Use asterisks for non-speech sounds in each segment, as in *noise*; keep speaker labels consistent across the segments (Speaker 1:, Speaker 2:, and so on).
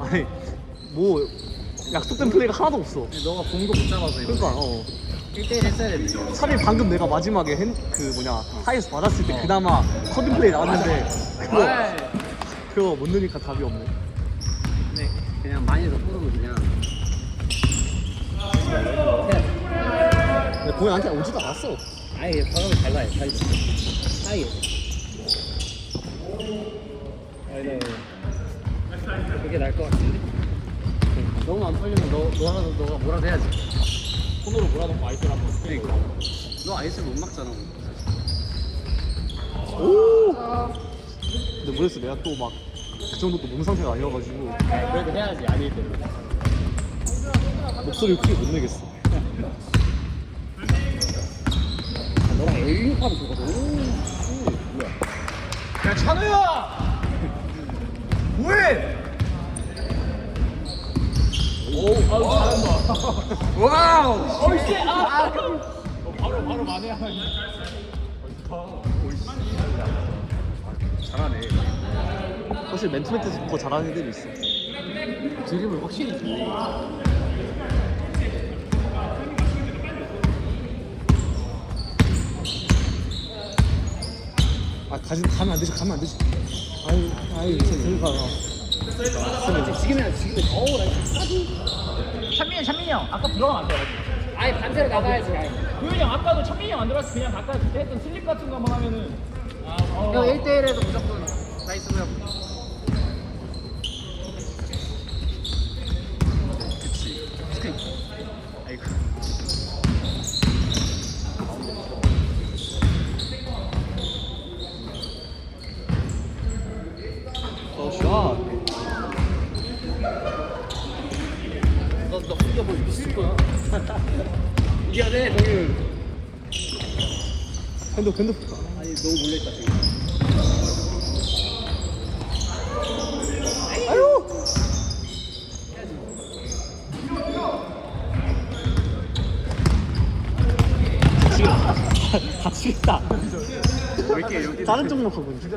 Speaker 1: *laughs* 아니 뭐 약속된 플레이가 하나도 없어.
Speaker 2: 너가 공도 못 잡아서 이거.
Speaker 1: 그러니까 어.
Speaker 2: 1대1 했어야 되는데.
Speaker 1: 차라리 방금 내가 마지막에 핸, 그 뭐냐 하이에서 받았을 때 그나마 커든 플레이 나왔는데 그거
Speaker 2: 아이.
Speaker 1: 그거 못 넣으니까 답이 없네.
Speaker 2: 근데 그냥 많이 더 뿌르면 그냥.
Speaker 1: 근데 공이 나한테 오지도 않았어.
Speaker 2: 아예 방금이 달라요. 사이. 아니 그게 나을 것 같은데. 너무 안 풀리면 너 너라도 너가 뭐라도 해야지.
Speaker 1: 손으로 몰아놓고 아이스를 한번
Speaker 2: 그러니까. 너 아이스 못 막잖아.
Speaker 1: 오! 근데 모르겠어 내가 또 막 그 정도 또몸 상태가 아니어가지고
Speaker 2: 그래도 해야지 아닐 때는.
Speaker 1: 목소리를 크게 못 내겠어.
Speaker 2: 너랑 A6 하면 좋거든. 오, 뭐야?
Speaker 1: 야 찬우야! 뭐해? 오, 아우 잘한다.
Speaker 2: 와우.
Speaker 1: 어이씨, 아! 바로 바로 만회야.
Speaker 2: 잘하네.
Speaker 1: 사실 멘토멘트에서 더 잘하는 애들이 있어.
Speaker 2: 드립을 확실히 줘.
Speaker 1: 아 가지 가면 안 되지, 가면 안 되지. 아유, 아유, 저기 가.
Speaker 2: 지금이야 지금. 어우 나
Speaker 3: 찬민이 찬민이 형 아까 들어가면 안 돼요
Speaker 2: 아예 반대로 나가야지. 아예.
Speaker 3: 도현이 형 아까도 찬민이 형 안 들어가서 그냥 아까 그때 했던 슬립 같은 거 한번 하면은 아, 어.
Speaker 2: 형 1대1에도 무조건 나이스 무야 그치 스크린 아이고
Speaker 1: 어, 샷.
Speaker 2: 너너 혼자 뭐 미칠 거야 미안해 동일
Speaker 1: 핸드, 핸드.
Speaker 2: 아니 너무 몰려있다 지금
Speaker 1: 아유! 다치겠다. 다른 쪽만 가고 있네.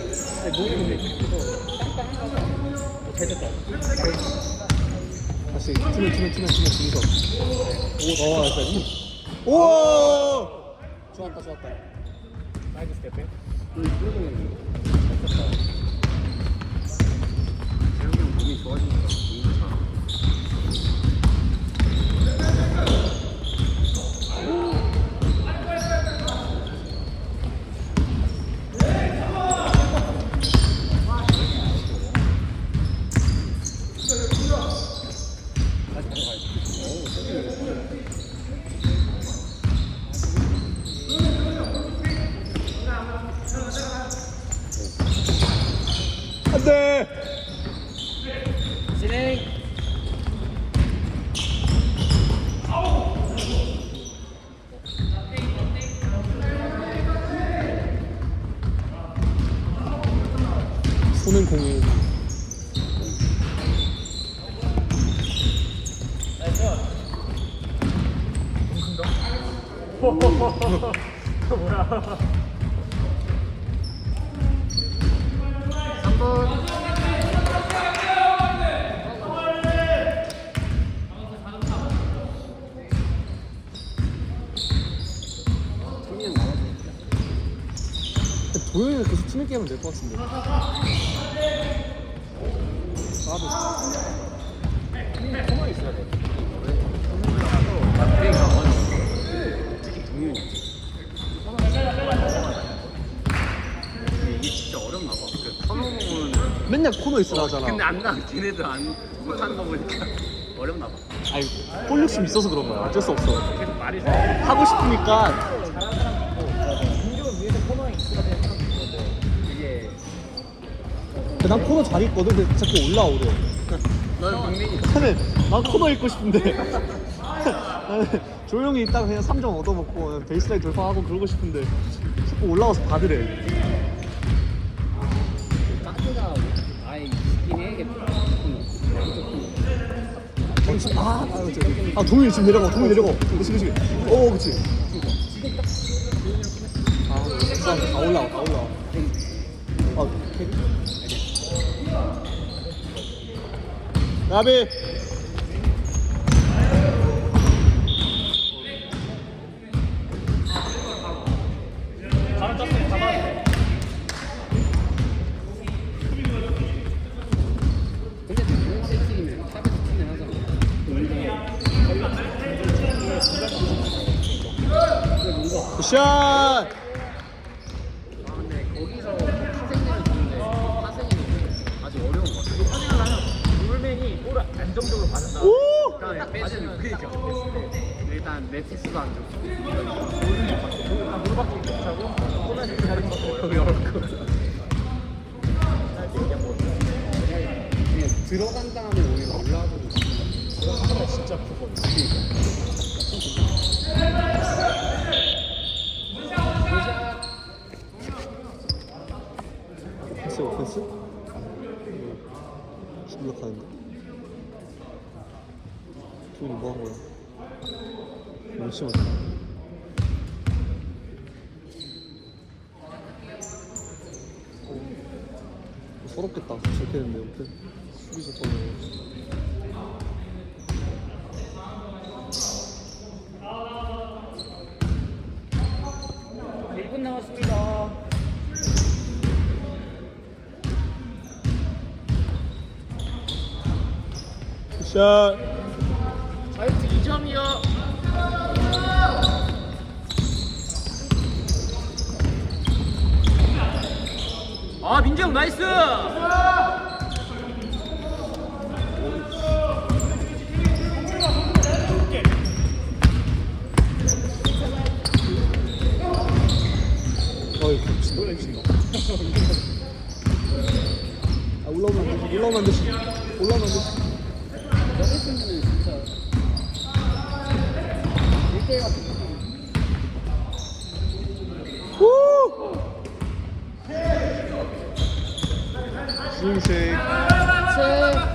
Speaker 1: 다시 투면 투면 투면 투면 둘이서. 오, 어, 됐다. 오!
Speaker 2: 좋았다 좋았다
Speaker 3: 나이스 스텝
Speaker 2: 재욱이 형 몸이 좋아지니까 몸이 잘하
Speaker 1: 안 돼!
Speaker 2: 진행
Speaker 1: 손은 공이.
Speaker 2: 승민 스미게
Speaker 1: 하면 될 것 같은데. 나도. 가만히 있어야 돼. 맨날 코너 있으라 하잖아.
Speaker 2: 근데 안 나. 걔네들 안 못하는 거 보니까 *laughs* 어렵나 봐.
Speaker 1: 아니, 꼴 욕심 있어서 그런 거야. 어쩔 수 없어.
Speaker 3: 계속 말이 잘.
Speaker 1: 어, 하고 싶으니까 난 코너 잘 있거든. 근데 자꾸 올라오래.
Speaker 2: 국민이.
Speaker 1: 나는 난 코너 있고 싶은데 *laughs* 나는 조용히 있다가 그냥 3점 얻어먹고 베이스라인 돌파하고 그러고 싶은데 자꾸 올라와서 받으래.
Speaker 2: 깍지가 아예 있긴 해. 이게
Speaker 1: 아, 아, 그치. 아 동윤이 지금 내려가. 동윤이 내려가. 그렇지, 그렇지. 오, 그렇지. 아, 다 올라와, 다 올라와. 아, 캐리. 나비.
Speaker 3: 바람 떴네. 잡아.
Speaker 2: 근데 좋은 세팅이면 탑에서 팀을 하잖아. 근데 뭔 가
Speaker 1: 굿샷.
Speaker 2: 아 근데 거기서 파생되는 좋은데 파생이 아주 어려운 것 같아.
Speaker 3: 사진을 하면 롤맨이 볼을 안정적으로 받는다.
Speaker 1: 오!
Speaker 2: 그러니까 빼주는 그니까 일단 매트스도 안 좋고
Speaker 3: 물 밖에 이렇게 차고 코너에서 기다리는 것도
Speaker 2: 여기 어렵고 들어간 다음에 오히려 올라가고
Speaker 3: 코너 진짜 크거든.
Speaker 1: 15점. 어, 서럽겠다. 저렇게 됐네, 옆에.
Speaker 3: 수비수
Speaker 1: 터져. 샷.
Speaker 3: 자이트 2점이요. 아 민재 형 나이스.
Speaker 1: 어이, 미친다, 미친다. 아, 올라오면 안 되지, 올라오면 안 되지. 올라오면 안 되지.
Speaker 2: 저랬으면은 진짜 1대1 같은
Speaker 1: Sim,
Speaker 2: sei. Sim.